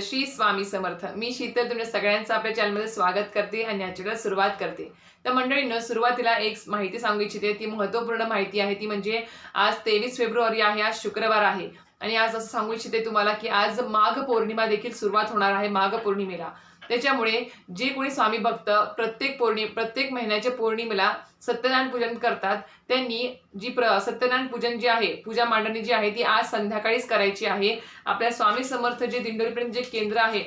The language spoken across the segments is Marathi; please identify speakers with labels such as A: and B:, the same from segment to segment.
A: श्री स्वामी समर्थ. मी शीतल तुमच्या सगळ्यांचं आपल्या चॅनलमध्ये स्वागत करते आणि याच्याकडे सुरुवात करते. तर मंडळीनं सुरुवातीला एक माहिती सांगू इच्छिते. ती महत्त्वपूर्ण माहिती आहे. ती म्हणजे आज तेवीस फेब्रुवारी आहे. आज शुक्रवार आहे. आणि आज असं सांगू इच्छिते तुम्हाला की आज माघ पौर्णिमा देखील सुरुवात होणार आहे माघ पौर्णिमेला. त्याच्यामुळे जे कोणी स्वामी भक्त प्रत्येक पौर्णि प्रत्येक महिन्याच्या पौर्णिमेला सत्यनारायण पूजन करतात त्यांनी जी प्र सत्यनारायण पूजन जी आहे पूजा मांडणी जी आहे ती आज संध्याकाळीच करायची आहे. आपल्या स्वामी समर्थ जे दिंडोरीपर्यंत जे केंद्र आहे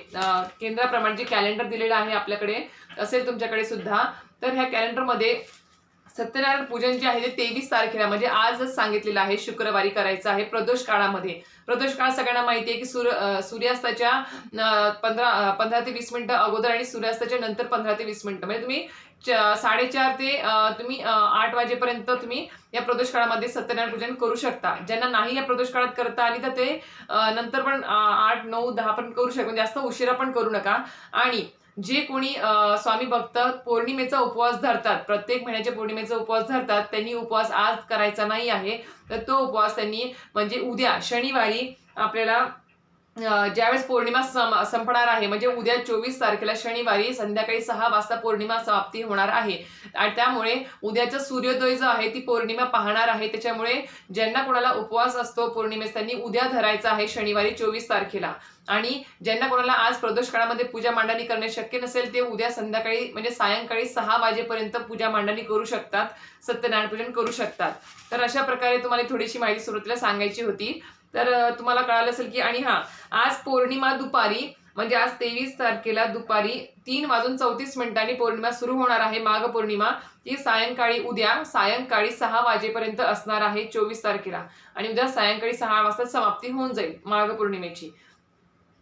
A: केंद्राप्रमाणे जे कॅलेंडर दिलेलं आहे आपल्याकडे असेल तुमच्याकडे सुद्धा. तर ह्या कॅलेंडरमध्ये सत्यनारायण पूजन जे आहे ते तेवीस तारखेला म्हणजे आजच सांगितलेलं आहे शुक्रवारी करायचं आहे प्रदोष काळामध्ये. प्रदोष काळ सगळ्यांना माहिती आहे की सूर्य सूर्यास्ताच्या पंधरा पंधरा ते वीस मिनिटं अगोदर आणि सूर्यास्ताच्या नंतर पंधरा ते वीस मिनिटं. म्हणजे तुम्ही च- साडेचार ते तुम्ही आठ वाजेपर्यंत तुम्ही या प्रदोष काळामध्ये सत्यनारायण पूजन करू शकता. ज्यांना नाही या प्रदोष काळात करता आली तर ते नंतर पण आठ नऊ दहा पण करू शकता म्हणजे जास्त उशिरा पण करू नका. आणि जे कोणी स्वामी भक्त पौर्णिमेचा उपवास धरतात प्रत्येक महिन्याच्या पौर्णिमेचा उपवास धरतात त्यांनी उपवास आज करायचा नाही आहे तर तो उपवास त्यांनी म्हणजे उद्या शनिवारी आपल्याला ज्यावेळेस पौर्णिमा सम संपणार आहे म्हणजे उद्या चोवीस तारखेला शनिवारी संध्याकाळी सहा वाजता पौर्णिमा समाप्ती होणार आहे. आणि त्यामुळे उद्याचा सूर्योदय जो आहे ती पौर्णिमा पाहणार आहे. त्याच्यामुळे ज्यांना कोणाला उपवास असतो पौर्णिमेस त्यांनी उद्या धरायचा आहे शनिवारी चोवीस तारखेला. आणि ज्यांना कोणाला आज प्रदोष काळामध्ये पूजा मांडणी करणे शक्य नसेल ते उद्या संध्याकाळी म्हणजे सायंकाळी सहा वाजेपर्यंत पूजा मांडणी करू शकतात सत्यनारायण पूजन करू शकतात. तर अशा प्रकारे तुम्हाला थोडीशी माहिती सुरुवातीला सांगायची होती. तर तुम्हाला कळालं असेल की आणि हा आज पौर्णिमा दुपारी म्हणजे आज तेवीस तारखेला दुपारी तीन वाजून चौतीस मिनिटांनी पौर्णिमा सुरू होणार आहे माघ पौर्णिमा ती सायंकाळी उद्या सायंकाळी सहा वाजेपर्यंत असणार आहे चोवीस तारखेला. आणि उद्या सायंकाळी सहा वाजता समाप्ती होऊन जाईल माघ पौर्णिमेची.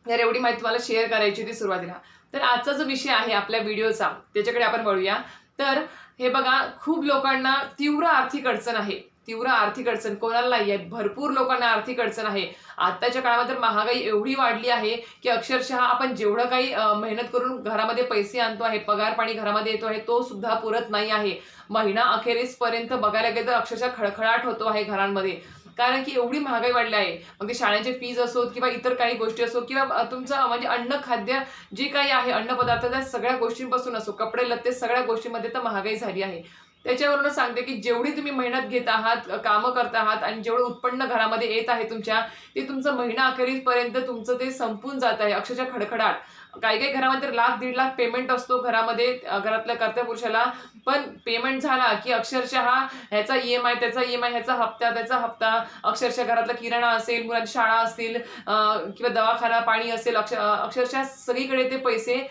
A: तर एवढी माहिती तुम्हाला शेअर करायची होती सुरुवातीला. तर आजचा जो विषय आहे आपल्या व्हिडिओचा त्याच्याकडे आपण वळूया. तर हे बघा खूप लोकांना तीव्र आर्थिक अडचण आहे. तीव्र आर्थिक अडचण कोणाला नाही आहे भरपूर लोकांना आर्थिक अडचण आहे. आत्ताच्या काळामध्ये तर महागाई एवढी वाढली आहे की अक्षरशः आपण जेवढं काही मेहनत करून घरामध्ये पैसे आणतो आहे पगार पाणी घरामध्ये येतो आहे तो सुद्धा पुरत नाही आहे. महिना अखेरीसपर्यंत बघायला गेलं तर अक्षरशः खळखळाट होतो आहे घरांमध्ये. कारण की एवढी महागाई वाढली आहे. मग ते शाळेचे फीज असोत किंवा इतर काही गोष्टी असो किंवा तुमचं म्हणजे अन्न खाद्य जे काही आहे अन्नपदार्थ त्या सगळ्या गोष्टींपासून असो कपडे लत्ते सगळ्या गोष्टींमध्ये तर महागाई झाली आहे. त्याच्यावरूनच सांगते की जेवढी तुम्ही मेहनत घेत आहात कामं करत आहात आणि जेवढं उत्पन्न घरामध्ये येत आहे तुमच्या ते तुमचं महिना अखेरीपर्यंत तुमचं ते संपून जात आहे अक्षरशः खडखडाट. काही काही घरामध्ये तर लाख दीड लाख पेमेंट असतो घरामध्ये घरातल्या कर्त्या पुरुषाला. पण पेमेंट झाला की अक्षरशः ह्याचा ई एम आय त्याचा ई एम आय ह्याचा हप्ता त्याचा हप्ता. अक्षरशः घरातला किराणा असेल मुलांची शाळा असतील किंवा दवाखाना पाणी असेल अक्ष अक्षरशः सगळीकडे ते पैसे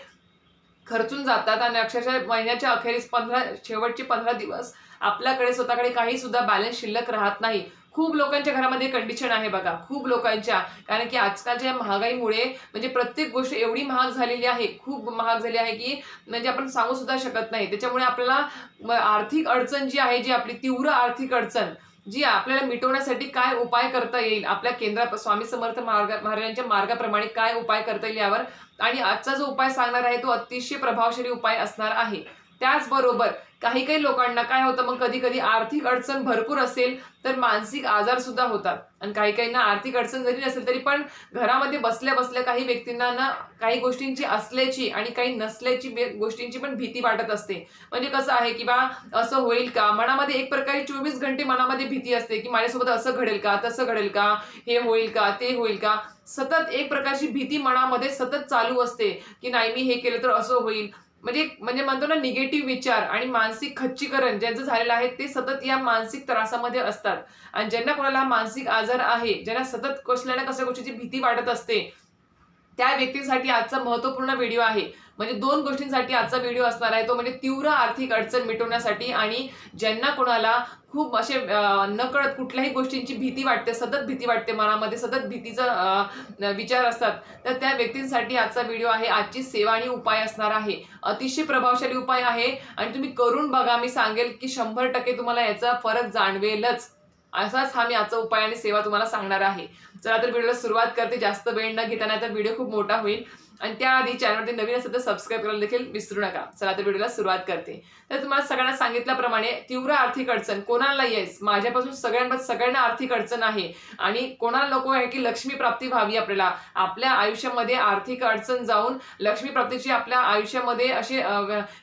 A: खर्चून जातात आणि अक्षरशः महिन्याच्या अखेरीस पंधरा शेवटचे पंधरा दिवस आपल्याकडे स्वतःकडे काही सुद्धा बॅलन्स शिल्लक राहत नाही. खूप लोकांच्या घरामध्ये कंडिशन आहे बघा. खूप लोकांच्या. कारण की आजकालच्या महागाईमुळे म्हणजे प्रत्येक गोष्ट एवढी महाग झालेली आहे खूप महाग झाली आहे की म्हणजे आपण सांगू सुद्धा शकत नाही. त्याच्यामुळे आपल्याला आर्थिक अडचण जी आहे जी आपली तीव्र आर्थिक अडचण जी आपल्याला मिटवण्यासाठी काय उपाय करता येईल आपल्या केंद्रा स्वामी समर्थ मार्ग महाराजांच्या मार्गाप्रमाणे काय उपाय करता येईल यावर. आणि आजचा जो उपाय सांगणार आहे तो अतिशय प्रभावशाली उपाय असणार आहे. त्याचबरोबर काही काही लोकांना काय होतं मग कधी कधी आर्थिक अडचण भरपूर असेल तर मानसिक आजार सुद्धा होतात. आणि काही काहींना आर्थिक अडचण जरी नसेल तरी पण घरामध्ये बसल्या बसल्या काही व्यक्तींना ना काही गोष्टींची असल्याची आणि काही नसल्याची गोष्टींची पण भीती वाटत असते. म्हणजे कसं आहे की बा असं होईल का? मनामध्ये एक प्रकारे चोवीस घंटे मनामध्ये भीती असते की माझ्यासोबत असं घडेल का तसं घडेल का हे होईल का ते होईल का? सतत एक प्रकारची भीती मनामध्ये सतत चालू असते की नाही मी हे केलं तर असं होईल. म्हणजे म्हणजे म्हणतो ना निगेटिव्ह विचार आणि मानसिक खच्चीकरण ज्यांचं झालेलं आहे ते सतत या मानसिक त्रासामध्ये असतात. आणि ज्यांना कोणाला मानसिक आजार आहे ज्यांना सतत कसल्या ना कसल्या गोष्टीची भीती वाटत असते त्या व्यक्तींसाठी आजचा महत्त्वपूर्ण व्हिडिओ आहे. म्हणजे दोन गोष्टींसाठी आजचा व्हिडिओ असणार आहे. तो म्हणजे तीव्र आर्थिक अडचण मिटवण्यासाठी आणि ज्यांना कोणाला खूप असे नकळत कुठल्याही गोष्टींची भीती वाटते सतत भीती वाटते मनामध्ये सतत भीतीचा विचार असतात तर त्या व्यक्तींसाठी आजचा व्हिडिओ आहे. आजची सेवा आणि उपाय असणार आहे. अतिशय प्रभावशाली उपाय आहे आणि तुम्ही करून बघा. मी सांगेल की शंभर टक्के तुम्हाला याचा फरक जाणवेलच. असाच हा मी आजचा उपाय आणि सेवा तुम्हाला सांगणार आहे. चला तर व्हिडिओला सुरुवात करते. जास्त वेळ न घेताना तर व्हिडिओ खूप मोठा होईल. आणि त्याआधी चॅनलवरती नवीन असेल तर सबस्क्राईब करायला देखील विसरू नका. चला तर व्हिडिओला सुरुवात करते. तर तुम्हाला सगळ्यांना सांगितल्याप्रमाणे तीव्र आर्थिक अडचण कोणाला येस? माझ्यापासून सगळ्यांपासून सगळ्यांना आर्थिक अडचण आहे. आणि कोणाला नको आहे की लक्ष्मी प्राप्ती व्हावी आपल्याला. आपल्या आयुष्यामध्ये आर्थिक अडचण जाऊन लक्ष्मी प्राप्तीची आपल्या आयुष्यामध्ये असे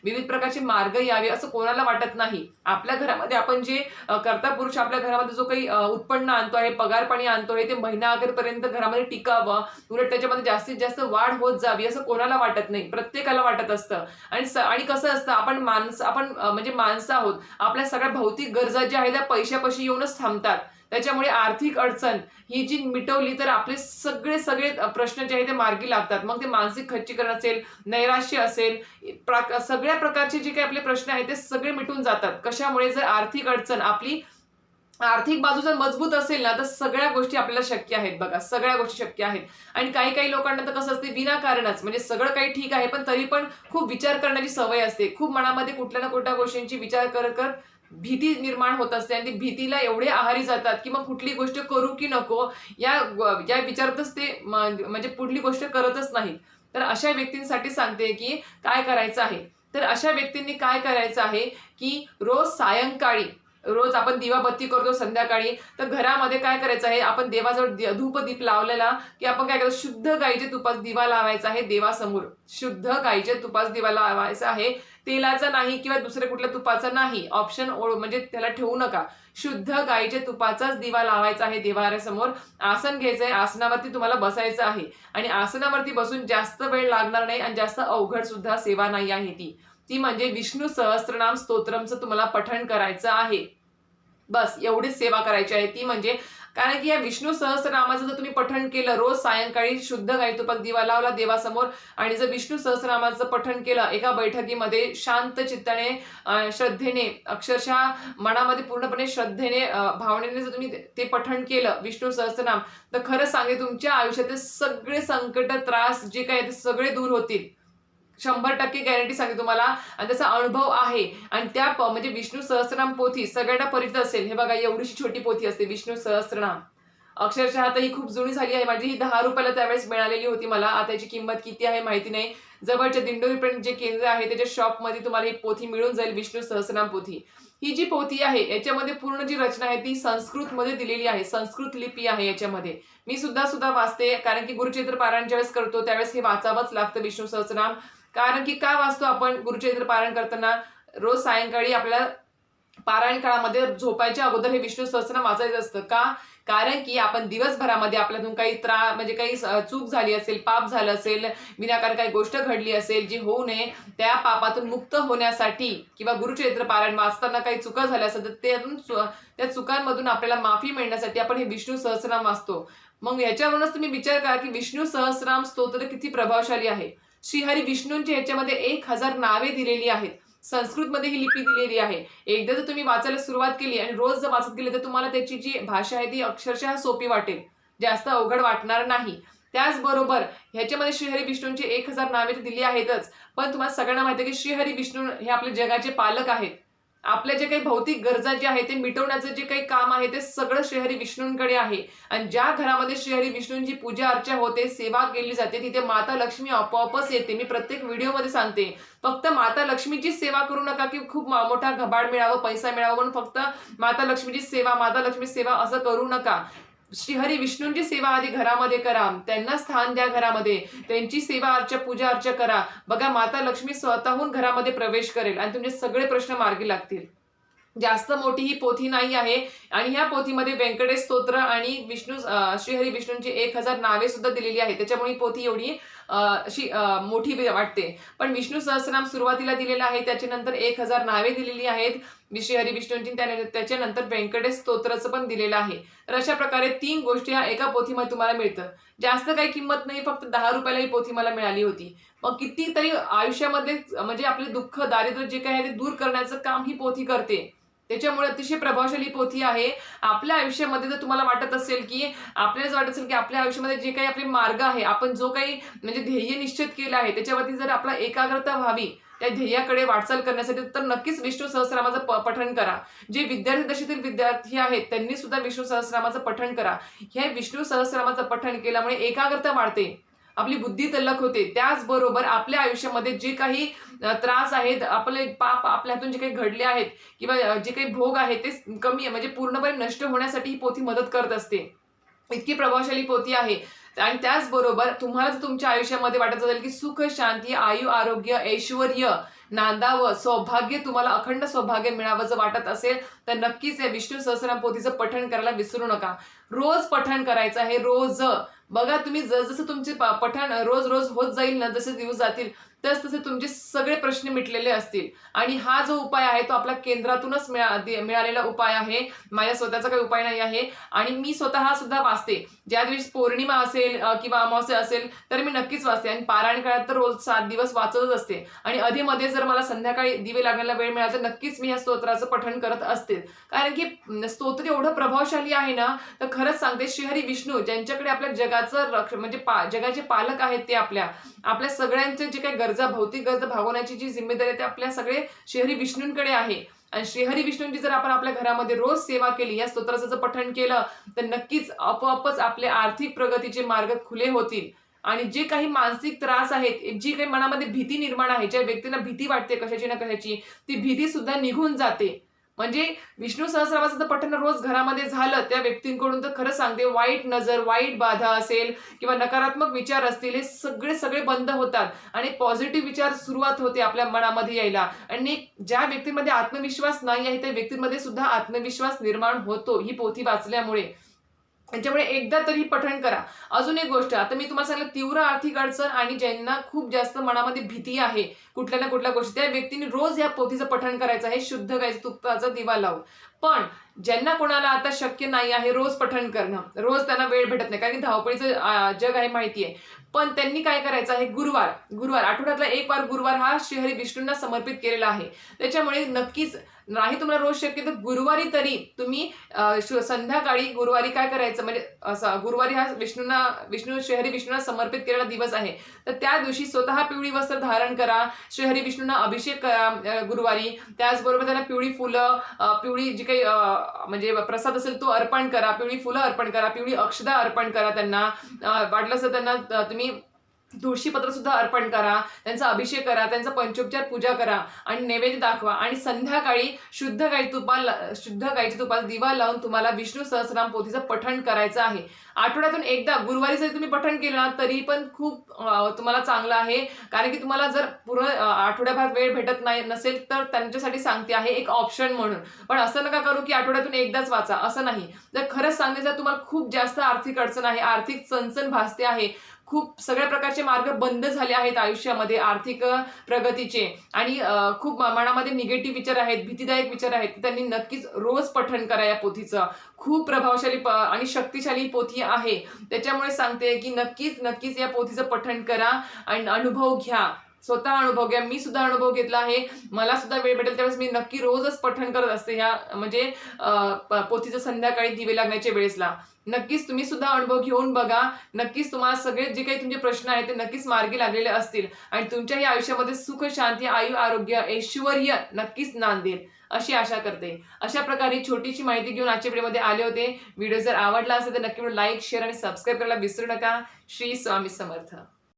A: विविध प्रकारचे मार्ग यावे असं कोणाला वाटत नाही. आपल्या घरामध्ये आपण जे करता कर्ता पुरुष आपल्या घरामध्ये जो काही उत्पन्न आणतो आहे पगार पाणी आणतो आहे ते महिना अखेरपर्यंत घरामध्ये टिकावं उलट त्याच्यामध्ये जास्तीत जास्त वाढ होत जावी असं कोणाला वाटत नाही. प्रत्येकाला वाटत असतं. आणि आणि कसं असतं आपण माणसं आपण म्हणजे माणसं आहोत. आपल्या सगळ्या भौतिक गरजा ज्या आहेत त्या पैशापाशी येऊनच थांबतात. त्याच्यामुळे आर्थिक अडचण ही जी मिटवली तर आपले सगळे सगळे प्रश्न जे आहेत ते मार्गी लागतात. मग ते मानसिक खच्चीकरण असेल नैराश्य असेल प्रा- सगळ्या प्रकारचे जे काही आपले प्रश्न आहेत ते सगळे मिटून जातात. कशामुळे? जर आर्थिक अडचण आपली आर्थिक बाजू जर मजबूत असेल ना तर सगळ्या गोष्टी आपल्याला शक्य आहेत बघा. सगळ्या गोष्टी शक्य आहेत. आणि काही काही लोकांना तर कसं असते विनाकारणच. म्हणजे सगळं काही ठीक आहे पण तरी पण खूप विचार करण्याची सवय असते. खूप मनामध्ये कुठल्या ना कुठल्या गोष्टींची विचार करत करत भीती निर्माण होत असते. आणि ती भीतीला एवढे आहारी जातात की मग कुठली गोष्ट करू की नको या या विचारातच ते म्हणजे पुढली गोष्ट करतच नाहीत. तर अशा व्यक्तींसाठी सांगते की काय करायचं आहे? तर अशा व्यक्तींनी काय करायचं आहे की रोज सायंकाळी रोज आपण दिवाबत्ती करतो संध्याकाळी. तर घरामध्ये काय करायचं आहे? आपण देवाजवळ धूपदीप लावलेला की आपण काय करायचं शुद्ध गाईचे तुपास दिवा लावायचा आहे देवासमोर. शुद्ध गाईच्या तुपास दिवा लावायचा आहे तेलाचा नाही किंवा दुसऱ्या कुठल्या तुपाचा नाही. ऑप्शन म्हणजे त्याला ठेवू नका. शुद्ध गाईच्या तुपाचाच दिवा लावायचा आहे देवाऱ्यासमोर. आसन घ्यायचं आहे आसनावरती तुम्हाला बसायचं आहे. आणि आसनावरती बसून जास्त वेळ लागणार नाही आणि जास्त अवघड सुद्धा सेवा नाही आहे ती. ती म्हणजे विष्णू सहस्त्रनाम स्तोत्रमचं तुम्हाला पठण करायचं आहे. बस एवढीच सेवा करायची आहे ती म्हणजे कारण की या विष्णू सहस्रनामाचं जर तुम्ही पठण केलं रोज सायंकाळी शुद्ध गाई तुपात दिवा लावला देवासमोर आणि जर विष्णू सहस्रनामाचं पठण केलं एका बैठकीमध्ये शांत चित्ताने श्रद्धेने अक्षरशः मनामध्ये पूर्णपणे श्रद्धेने भावनेने जर तुम्ही ते- पठण केलं विष्णू सहस्रनाम तर खरं सांगे तुमच्या आयुष्यातील सगळे संकट त्रास जे काही ते सगळे दूर होतील. शंभर टक्के गॅरंटी सांगते तुम्हाला. आणि त्याचा अनुभव आहे. आणि त्या म्हणजे विष्णू सहस्रनाम पोथी सगळ्यांना परिचित असेल. हे बघा एवढीशी छोटी पोथी असते विष्णू सहस्रनाम. अक्षरशः आता ही खूप जुनी झाली आहे. माझी ही दहा रुपयाला त्यावेळेस मिळालेली होती मला. आता याची किंमत किती आहे माहिती नाही. जवळच्या दिंडोरीपर्यंत जे केंद्र आहे त्याच्या शॉपमध्ये तुम्हाला ही पोथी मिळून जाईल विष्णू सहस्रनाम पोथी. ही जी पोथी आहे याच्यामध्ये पूर्ण जी रचना आहे ती संस्कृतमध्ये दिलेली आहे. संस्कृत लिपी आहे याच्यामध्ये. मी सुद्धा सुद्धा वाचते. कारण की गुरुचरित्र पारायण ज्यावेळेस करतो त्यावेळेस हे वाचावंच लागतं विष्णू सहस्रनाम. कारण की का वाचतो आपण? गुरुचरित्र पारायण करताना रोज सायंकाळी आपल्या पारायण काळामध्ये झोपायच्या अगोदर हे विष्णू सहस्रनाम वाचायचं असतं. का? कारण की आपण दिवसभरामध्ये आपल्यातून काही त्रा म्हणजे काही चूक झाली असेल पाप झालं असेल विनाकारण काही गोष्ट घडली असेल जी होऊ नये त्या पापातून मुक्त होण्यासाठी किंवा गुरुचरित्र पारायण वाचताना काही चुका झाल्या असेल तर त्यातून त्या चुकांमधून आपल्याला माफी मिळण्यासाठी आपण हे विष्णू सहस्रनाम वाचतो. मग याच्यावरूनच तुम्ही विचार करा की विष्णू सहस्रनाम स्तोत्र किती प्रभावशाली आहे? श्रीहरी विष्णूंच्या ह्याच्यामध्ये एक हजार नावे दिलेली आहेत. संस्कृतमध्ये ही लिपी दिलेली आहे. एकदा जर तुम्ही वाचायला सुरुवात केली आणि रोज जर वाचत गेले तर तुम्हाला त्याची जी भाषा आहे ती अक्षरशः सोपी वाटेल. जास्त अवघड वाटणार नाही. त्याचबरोबर ह्याच्यामध्ये श्रीहरी विष्णूंची एक हजार नावे तर दिली आहेतच. पण तुम्हाला सगळ्यांना माहिती आहे की श्रीहरी विष्णू हे आपले जगाचे पालक आहेत. आपल्या जे काही भौतिक गरजा जे आहे ते मिटवण्याचं जे काही काम आहे ते सगळं श्रीहरी विष्णूंकडे आहे. आणि ज्या घरामध्ये श्रीहरी विष्णूंची पूजा अर्चा होते सेवा केली जाते तिथे माता लक्ष्मी आपोआपच येते. मी प्रत्येक व्हिडिओमध्ये सांगते फक्त माता लक्ष्मीची सेवा करू नका की खूप मोठा घबाड मिळावं पैसा मिळावा म्हणून फक्त माता लक्ष्मीची सेवा माता लक्ष्मी सेवा असं करू नका. श्रीहरी विष्णूंची सेवा आधी घरामध्ये करा. त्यांना स्थान द्या घरामध्ये. त्यांची सेवा अर्चा पूजा अर्चा करा. बघा माता लक्ष्मी स्वतःहून घरामध्ये प्रवेश करेल आणि तुमचे सगळे प्रश्न मार्गी लागतील. जास्त मोठी ही पोथी नाही आहे. आणि ह्या पोथीमध्ये व्यंकटेश स्तोत्र आणि विष्णू श्रीहरी विष्णूंची एक हजार नावे सुद्धा दिलेली आहे त्याच्यामुळे ही पोथी एवढी अशी मोठी वाटते. पण विष्णू सहस्रनाम सुरुवातीला दिलेलं आहे त्याच्यानंतर एक हजार नावे दिलेली आहेत. वि- श्रीहरी विष्णूंची त्याच्यानंतर व्यंकटेश स्तोत्राचं पण दिलेलं आहे. तर अशा प्रकारे तीन गोष्टी ह्या एका पोथीमध्ये तुम्हाला मिळतं. जास्त काही किंमत नाही फक्त दहा रुपयाला ही पोथी मला मिळाली होती. मग कितीतरी आयुष्यामध्ये म्हणजे आपले दुःख दारिद्र्य जे काही आहे ते दूर करण्याचं काम ही पोथी करते. त्याच्यामुळे अतिशय प्रभावशाली पोथी आहे. आपल्या आयुष्यामध्ये जर तुम्हाला वाटत असेल की आपल्याला वाटत असेल की आपल्या आयुष्यामध्ये जे काही आपले मार्ग आहे आपण जो काही म्हणजे ध्येय निश्चित केलं आहे त्याच्यावरती जर आपला एकाग्रता व्हावी त्या ध्येयाकडे वाटचाल करण्यासाठी तर नक्कीच विष्णू सहस्रामाचं प- पठण करा. जे विद्यार्थी दशेतील विद्यार्थी आहेत त्यांनी सुद्धा विष्णू सहस्रामाचं पठण करा. हे विष्णू सहस्रामाचं पठण केल्यामुळे एकाग्रता वाढते. आपली बुद्धी तल्लख होते. त्याचबरोबर आपल्या आयुष्यामध्ये जे काही त्रास आहेत आपले पाप आपल्या हातून जे काही घडले आहेत किंवा जे काही भोग आहेत ते कमी आहे. म्हणजे पूर्णपणे नष्ट होण्यासाठी ही पोथी मदत करत असते. इतकी प्रभावशाली पोथी आहे. आणि त्याचबरोबर तुम्हाला जर तुमच्या आयुष्यामध्ये वाटत असेल की सुख शांती आयु आरोग्य ऐश्वर नांदावं सौभाग्य तुम्हाला अखंड सौभाग्य मिळावं जर वाटत असेल तर नक्कीच या विष्णू सहस्रनाम पोथीचं पठण करायला विसरू नका. रोज पठण करायचं आहे. रोज बघा तुम्ही जसं तुमचे प- पठण रोज रोज होत जाईल ना जसे दिवस जातील तस तसे तुमचे सगळे प्रश्न मिटलेले असतील. आणि हा जो उपाय आहे तो आपला केंद्रातूनच मिळा मिळालेला उपाय आहे. माझ्या स्वतःचा काही उपाय नाही आहे. आणि मी स्वतः सुद्धा वाचते. ज्या दिवशी पौर्णिमा असेल किंवा अमावस्या असेल तर मी नक्कीच वाचते. आणि पारायण काळात तर रोज सात दिवस वाचतच असते. आणि अधेमध्ये जर मला संध्याकाळी दिवे लागण्याला वेळ मिळाला तर नक्कीच मी या स्तोत्राचं पठण करत असते. कारण की स्तोत्र एवढं प्रभावशाली आहे ना तर खरंच सांगते श्रीहरी विष्णू ज्यांच्याकडे आपल्या जगाचं रक्ष म्हणजे पा जगाचे पालक आहेत ते आपल्या. आपल्या सगळ्यांचे जे काही गरजा भौतिक गरजा भागवण्याची जी जिम्मेदारी आहे ते आपल्या सगळे श्रीहरी विष्णूंकडे आहे. आणि श्रीहरी विष्णूंची जर आपण आपल्या घरामध्ये रोज सेवा केली या स्तोत्राचं जर पठण केलं तर नक्कीच आपोआपच आपले आर्थिक प्रगतीचे मार्ग खुले होतील. आणि जे काही मानसिक त्रास आहेत जी काही मनामध्ये भीती निर्माण आहे ज्या व्यक्तींना भीती वाटते कशाची ना कशाची ती भीती सुद्धा निघून जाते. म्हणजे विष्णू सहस्रनामाचं पठण रोज घरामध्ये झालं त्या व्यक्तींकडून तर खरं सांगते वाईट नजर वाईट बाधा असेल किंवा नकारात्मक विचार असतील हे सगळे सगळे बंद होतात. आणि पॉझिटिव्ह विचार सुरुवात होते आपल्या मनामध्ये यायला. आणि ज्या व्यक्तींमध्ये आत्मविश्वास नाही आहे त्या व्यक्तींमध्ये सुद्धा आत्मविश्वास निर्माण होतो ही पोथी वाचल्यामुळे. त्याच्यामुळे एकदा तरी पठण करा. अजून एक गोष्ट आता मी तुम्हाला सांगितलं तीव्र आर्थिक अडचण आणि ज्यांना खूप जास्त मनामध्ये भीती आहे कुठल्या ना कुठल्या गोष्टी त्या व्यक्तीने रोज या पोथीचं पठण करायचं आहे शुद्ध गायचं तुपाचा दिवा लावून. पण ज्यांना कोणाला आता शक्य नाही आहे रोज पठण करणं रोज त्यांना वेळ भेटत नाही कारण की धावपळीचं जग आहे माहिती आहे. पण त्यांनी काय करायचं आहे गुरुवार गुरुवार आठवड्यातला एक वार गुरुवार हा श्रीहरी विष्णूंना समर्पित केलेला आहे. त्याच्यामुळे नक्कीच नाही तुम्हाला रोज शक्य तर गुरुवारी तरी तुम्ही संध्याकाळी गुरुवारी काय करायचं? म्हणजे असं गुरुवारी हा विष्णूंना विष्णू श्रीहरी विष्णूंना समर्पित केलेला दिवस आहे. तर त्या दिवशी स्वतः पिवळी वस्त्र धारण करा श्रीहरी विष्णूंना अभिषेक करा गुरुवारी. त्याचबरोबर त्यांना पिवळी फुलं पिवळी जी काही म्हणजे प्रसाद असेल तो अर्पण करा पिवळी फुलं अर्पण करा पिवळी अक्षदा अर्पण करा त्यांना. वाटलं असं त्यांना तुम्ही तुळशीपत्र सुद्धा अर्पण करा त्यांचा अभिषेक करा त्यांचा पंचोपचार पूजा करा आणि नैवेद्य दाखवा. आणि संध्याकाळी शुद्ध गाई तुपा शुद्ध गाईच्या तुपाचा दिवा लावून तुम्हाला विष्णू सहस्राम पोथीचं पठण करायचं आहे. आठवड्यातून एकदा गुरुवारी जरी तुम्ही पठण केलं ना तरी पण खूप तुम्हाला चांगलं आहे. कारण की तुम्हाला जर पूर्ण आठवड्याभर वेळ भेटत नाही नसेल तर त्यांच्यासाठी सांगते आहे एक ऑप्शन म्हणून. पण असं नका करू की आठवड्यातून एकदाच वाचा. असं नाही. जर खरंच सांगते जर तुम्हाला खूप जास्त आर्थिक अडचण आहे आर्थिक चणचण भासते आहे खूप सगळ्या प्रकारचे मार्ग बंद झाले आहेत आयुष्यामध्ये आर्थिक प्रगतीचे. आणि खूप मनामध्ये निगेटिव्ह विचार आहेत भीतीदायक विचार आहेत त्यांनी नक्कीच रोज पठण करा या पोथीचं. खूप प्रभावशाली प- आणि शक्तिशाली पोथी आहे. त्याच्यामुळे सांगते की नक्कीच नक्कीच या पोथीचं पठण करा आणि अनुभव घ्या. स्वतः अनुभव घ्या. मी सुद्धा अनुभव घेतला आहे. मला सुद्धा वेळ भेटेल. त्यावेळेस मी नक्की रोजच पठण करत असते ह्या म्हणजे पोथीचं संध्याकाळी दिवे लागण्याच्या वेळेसला. नक्कीच तुम्ही सुद्धा अनुभव घेऊन बघा. नक्कीच तुम्हाला सगळे जे काही तुमचे प्रश्न आहेत ते नक्कीच मार्गी लागलेले असतील. आणि तुमच्याही आयुष्यामध्ये सुख शांती आयु आरोग्य ऐश्वर नक्कीच नांदेल अशी आशा करते. अशा प्रकारे छोटीशी माहिती घेऊन आजच्या व्हिडिओमध्ये आले होते. व्हिडिओ जर आवडला असेल तर नक्की लाईक शेअर आणि सबस्क्राईब करायला विसरू नका. श्री स्वामी समर्थ.